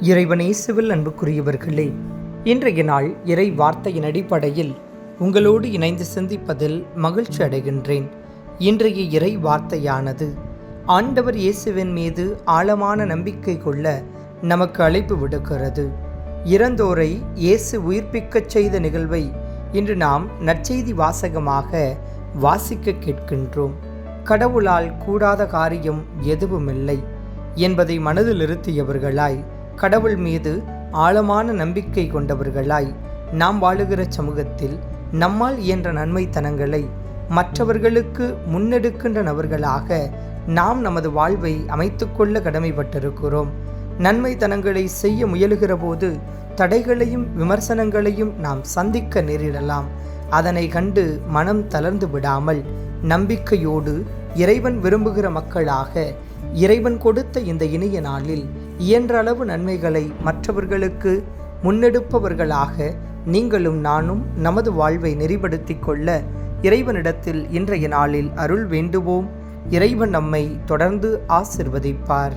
இறைவனேசுவில் அன்புக்குரியவர்களே இன்றைய நாள் இறை வார்த்தையின் அடிப்படையில் உங்களோடு இணைந்து சிந்திப்பதில் மகிழ்ச்சி அடைகின்றேன். இன்றைய இறை வார்த்தையானது ஆண்டவர் இயேசுவின் மீது ஆழமான நம்பிக்கை கொள்ள நமக்கு அழைப்பு விடுக்கிறது. இறந்தோரை இயேசு உயிர்ப்பிக்கச் செய்த நிகழ்வை இன்று நாம் நற்செய்தி வாசகமாக வாசிக்க கேட்கின்றோம். கடவுளால் கூடாத காரியம் எதுவுமில்லை என்பதை மனதில் இருத்தியவர்களாய் கடவுள் மீது ஆழமான நம்பிக்கை கொண்டவர்களாய் நாம் வாழுகிற சமூகத்தில் நம்மால் இயன்ற நன்மைத்தனங்களை மற்றவர்களுக்கு முன்னெடுக்கின்ற நபர்களாக நாம் நமது வாழ்வை அமைத்துக்கொள்ள கடமைப்பட்டிருக்கிறோம். நன்மைத்தனங்களை செய்ய முயலுகிற போது தடைகளையும் விமர்சனங்களையும் நாம் சந்திக்க நேரிடலாம். அதனை கண்டு மனம் தளர்ந்து விடாமல் நம்பிக்கையோடு இறைவன் விரும்புகிற மக்களாக இறைவன் கொடுத்த இந்த இனிய நாளில் இயன்றளவு நன்மைகளை மற்றவர்களுக்கு முன்னெடுப்பவர்களாக நீங்களும் நானும் நமது வாழ்வை நெறிப்படுத்திக் கொள்ள இறைவனிடத்தில் இன்றைய நாளில் அருள் வேண்டுவோம். இறைவன் நம்மை தொடர்ந்து ஆசிர்வதிப்பார்.